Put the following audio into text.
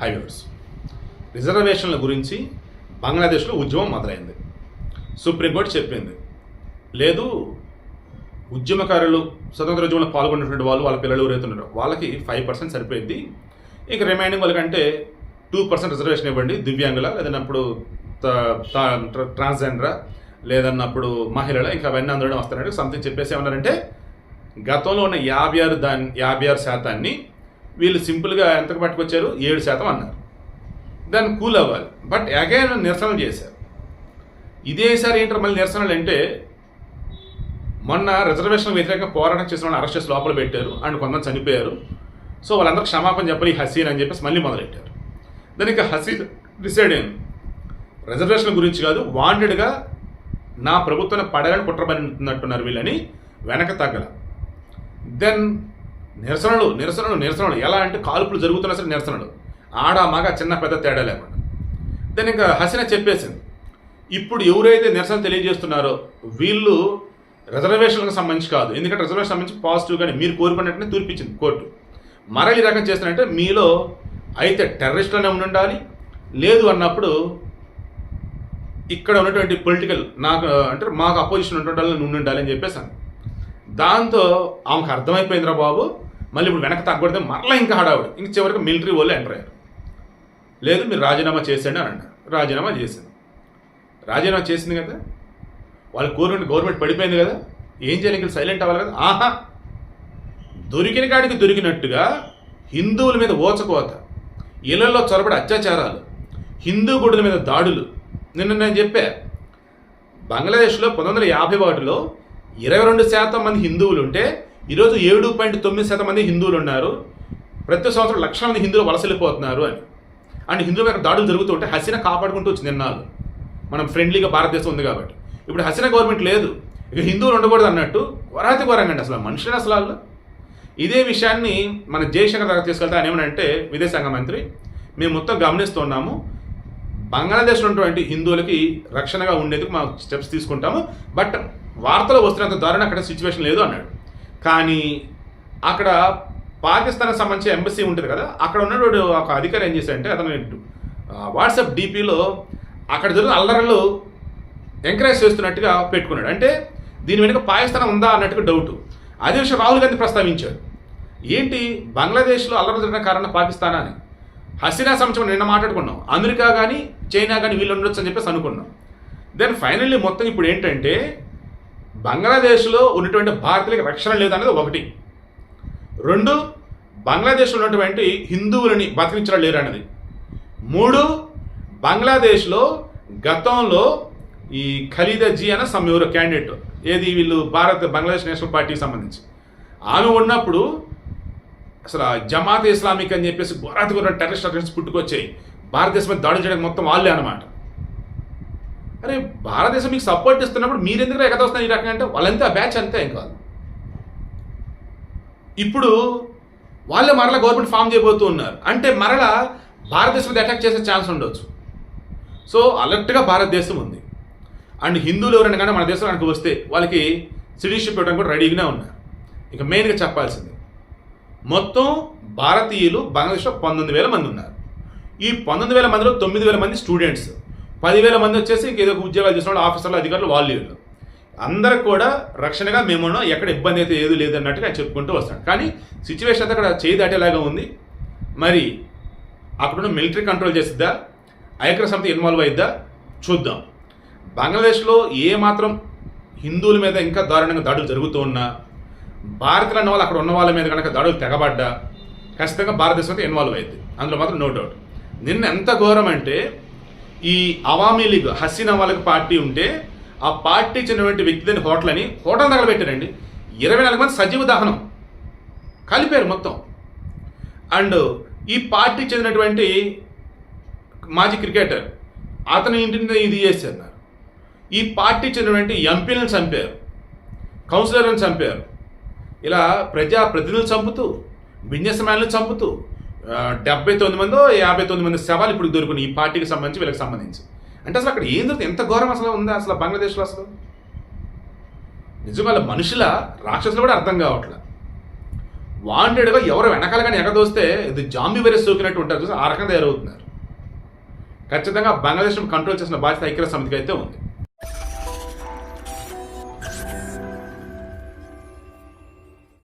Highways. రిజర్వేషన్ల గురించి బంగ్లాదేశ్లో ఉద్యమం మొదలైంది. సుప్రీంకోర్టు చెప్పింది. లేదు ఉద్యమకారులు స్వతంత్ర ఉద్యమంలో పాల్గొన్నటువంటి వాళ్ళు వాళ్ళ పిల్లలు ఎవరైతే వాళ్ళకి ఫైవ్ పర్సెంట్ సరిపోయింది. ఇక రిమైనింగ్ వాళ్ళకంటే టూ పర్సెంట్ రిజర్వేషన్ ఇవ్వండి. దివ్యాంగుల లేదన్నప్పుడు ట్రాన్స్జెండరా లేదన్నప్పుడు మహిళల ఇంకా అవన్నీ అందడం వస్తారంటే సంథింగ్ చెప్పేసి ఏమన్నారంటే గతంలో ఉన్న యాభై ఆరు దాని యాభై ఆరు శాతాన్ని వీళ్ళు సింపుల్గా ఎంతకు పట్టుకొచ్చారు? ఏడు శాతం అన్నారు. దాన్ని కూల్ అవ్వాలి. బట్ అగైన్ నిరసనలు చేశారు. ఇదేసారి ఏంటారు మళ్ళీ నిరసనలు అంటే మొన్న రిజర్వేషన్ వ్యతిరేకంగా పోరాటం చేసిన వాళ్ళని అరెస్ట్ చేసి లోపల పెట్టారు. అండ్ కొంతమంది చనిపోయారు. సో వాళ్ళందరూ క్షమాపణ చెప్పాలి హసీన్ అని చెప్పేసి మళ్ళీ మొదలెట్టారు. దానికి హసీన్ డిసైడ్ అయింది రిజర్వేషన్ గురించి కాదు వాంటెడ్గా నా ప్రభుత్వాన్ని పడాలని కుట్రబడినట్టున్నారు వీళ్ళని వెనక తగ్గల. దెన్ నిరసనలు నిరసనలు నిరసనలు. ఎలా అంటే కాల్పులు జరుగుతున్నా సరే నిరసనలు. ఆడ మగ చిన్న పెద్ద తేడా లేకుండా. దాని ఇంకా హసీనా చెప్పేసింది. ఇప్పుడు ఎవరైతే నిరసన తెలియజేస్తున్నారో వీళ్ళు రిజర్వేషన్లకు సంబంధించి కాదు. ఎందుకంటే రిజర్వేషన్ సంబంధించి పాజిటివ్గానే మీరు కోరుకున్నట్టునే తూర్పించింది కోర్టు. మరలి ఈ రకం చేస్తున్నారంటే మీలో అయితే టెర్రరిస్టులనే ఉండి ఉండాలి లేదు అన్నప్పుడు ఇక్కడ ఉన్నటువంటి పొలిటికల్ నాకు అంటే మాకు అపోజిషన్ ఉండాలని వాళ్ళు ఉండి ఉండాలి అని చెప్పేసాను దాంతో ఆమెకు అర్థమైపోయిందిరా బాబు. మళ్ళీ ఇప్పుడు వెనక తగ్గొడితే మరలా ఇంకా హడావుడు. ఇంక చివరికి మిలిటరీ వాళ్ళు ఎంటర్ అయ్యారు. లేదు మీరు రాజీనామా చేసేయండి అని అన్నారు రాజీనామా చేసింది రాజీనామా చేసింది కదా? వాళ్ళు కోరుకుంటే గవర్నమెంట్ పడిపోయింది కదా? ఏం చేయాలి? ఇంకా సైలెంట్ అవ్వాలి కదా? ఆహా! దొరికిన కాడికి దొరికినట్టుగా హిందువుల మీద ఓచకోత ఇళ్ళలో చొరబడి అత్యాచారాలు హిందూ గుడుల మీద దాడులు. నిన్న నేను చెప్పా బంగ్లాదేశ్లో పంతొమ్మిది వందల యాభై ఒకటిలో ఇరవై రెండు శాతం మంది హిందువులు ఉంటే ఈరోజు ఏడు పాయింట్ తొమ్మిది శాతం మంది హిందువులు ఉన్నారు ప్రతి సంవత్సరం లక్షల మంది హిందువులు వలసలిపోతున్నారు అని. అండ్ హిందువుల మీద దాడులు జరుగుతూ ఉంటే హసీనా కాపాడుకుంటూ వచ్చింది నిన్నాళ్ళు మనం ఫ్రెండ్లీగా భారతదేశం ఉంది కాబట్టి. ఇప్పుడు హసీనా గవర్నమెంట్ లేదు. ఇక హిందువులు ఉండకూడదు అన్నట్టు వరాతి ఘోరంగా అసలు మనుషులే అసలు ఇదే విషయాన్ని మన జయశంకర్ దగ్గర తీసుకెళ్తే ఆయన ఏమనంటే విదేశాంగ మంత్రి మేము మొత్తం గమనిస్తున్నాము బంగ్లాదేశ్లో ఉన్నటువంటి హిందువులకి రక్షణగా ఉండేందుకు మా స్టెప్స్ తీసుకుంటాము. బట్ వార్తలు వస్తున్నంత దారుణ అక్కడ సిచ్యువేషన్ లేదు అన్నాడు. కానీ అక్కడ పాకిస్తాన్కి సంబంధించి ఎంబసీ ఉంటుంది కదా అక్కడ ఉన్నటువంటి ఒక అధికారి ఏం చేశాడంటే అతను వాట్సాప్ డీపీలో అక్కడ జరిగిన అల్లరలు ఎంకరేజ్ చేస్తున్నట్టుగా పెట్టుకున్నాడు. అంటే దీని వెనుక పాకిస్తాన్ ఉందా అన్నట్టుగా డౌట్ అదే విషయం రాహుల్ గాంధీ ప్రస్తావించాడు. ఏంటి? బంగ్లాదేశ్లో అల్లరి జరిగిన కారణం పాకిస్తానా అని. హసీనా సంవత్సరం నిన్న మాట్లాడుకున్నాం. అమెరికా కానీ చైనా కానీ వీళ్ళు ఉండొచ్చు అని చెప్పేసి అనుకున్నాం. దెన్ ఫైనల్లీ మొత్తం ఇప్పుడు ఏంటంటే బంగ్లాదేశ్లో ఉన్నటువంటి భారతీయులకు రక్షణ లేదనేది ఒకటి. రెండు బంగ్లాదేశ్లో ఉన్నటువంటి హిందువులని బతికించడం లేరు అన్నది మూడు బంగ్లాదేశ్లో గతంలో ఈ ఖలీదజీ అనే సమ్ ఎవరో క్యాండిడేట్. ఏది వీళ్ళు భారత్ బంగ్లాదేశ్ నేషనల్ పార్టీకి సంబంధించి. ఆమె ఉన్నప్పుడు అసలు జమాత్ ఇస్లామిక్ అని చెప్పేసి భారత్ ఘోర టెర్రరిస్ట్ అటెన్స్ పుట్టుకొచ్చాయి. భారతదేశం మీద చేయడానికి మొత్తం వాళ్ళే అనమాట అరే భారతదేశం మీకు సపోర్ట్ ఇస్తున్నప్పుడు మీరు ఎందుకు ఎగత వస్తున్నారు ఈ రకంగా అంటే వాళ్ళంతా బ్యాచ్ అంతే ఇంకా ఇప్పుడు వాళ్ళే మరలా గవర్నమెంట్ ఫామ్ చేయబోతూ ఉన్నారు. అంటే మరలా భారతదేశం మీద అటాక్ చేసే ఛాన్స్ ఉండొచ్చు. సో అలర్ట్గా భారతదేశం ఉంది. అండ్ హిందువులు ఎవరైనా కానీ మన దేశానికి వస్తే వాళ్ళకి సిటిజన్షిప్ ఇవ్వడానికి కూడా రెడీగానే ఉన్నారు. ఇక మెయిన్గా చెప్పాల్సింది మొత్తం భారతీయులు బంగ్లాదేశ్లో పంతొమ్మిది వేల మంది ఉన్నారు. ఈ పంతొమ్మిది వేల మందిలో తొమ్మిది వేల మంది స్టూడెంట్స్ పదివేల మంది వచ్చేసి ఏదో ఒక ఉద్యోగాలు చేసిన వాళ్ళు ఆఫీసర్లు అధికారులు వాళ్ళు వీళ్ళు అందరికి కూడా రక్షణగా మేమున్నాం ఎక్కడ ఇబ్బంది అయితే ఏది లేదన్నట్టుగా చెప్పుకుంటూ వస్తాడు కానీ సిచ్యువేషన్ అంతా అక్కడ చేయి దాటేలాగా ఉంది. మరి అక్కడున్న మిలిటరీ కంట్రోల్ చేసిద్దా? ఐక్య సంస్థ ఇన్వాల్వ్ అయిద్దా? చూద్దాం. బంగ్లాదేశ్లో ఏ మాత్రం హిందువుల మీద ఇంకా దారుణంగా దాడులు జరుగుతూ ఉన్నా భారతీయులు అన్న వాళ్ళు అక్కడ ఉన్న వాళ్ళ మీద కనుక దాడులు తెగబడ్డా ఖచ్చితంగా భారతదేశం అయితే ఇన్వాల్వ్ అయింది అందులో మాత్రం నో డౌట్ నిన్న ఎంత ఘోరం అంటే ఈ అవామీ లీగ్ హసీనా వాళ్ళకి పార్టీ ఉంటే ఆ పార్టీ చెందినటువంటి వ్యక్తిని హోటల్ అని హోటల్ తగలబెట్టారండి ఇరవై నాలుగు మంది సజీవ దహనం. కలిపారు మొత్తం. అండ్ ఈ పార్టీ చెందినటువంటి మాజీ క్రికెటర్ అతని ఇంటిని ఇది చేశారు ఈ పార్టీ చెందినటువంటి ఎంపీలను చంపారు. కౌన్సిలర్లను చంపారు. ఇలా ప్రజా ప్రతినిధులు చంపుతూ బిజినెస్ మ్యాన్లు చంపుతూ డెబ్బై తొమ్మిది మందో యాభై తొమ్మిది మంది శవాలు ఇప్పుడు దొరుకుని ఈ పార్టీకి సంబంధించి వీళ్ళకి సంబంధించి. అంటే అసలు అక్కడ ఏం దొరుకుతుంది? ఎంత ఘోరం అసలు ఉందా అసలు బంగ్లాదేశ్లో అసలు? నిజంగా వాళ్ళ మనుషుల రాక్షసులు కూడా అర్థం కావట్లే. వాంటెడ్గా ఎవరు వెనకాల కానీ ఎగదోస్తే ఇది జాంబీ వైరస్ సోకినట్టు ఉంటారు చూసి ఆ రకంగా తయారవుతున్నారు. ఖచ్చితంగా బంగ్లాదేశ్ కంట్రోల్ చేసిన బాధ్యత ఐక్యరాజ్య సమితికి అయితే ఉంది.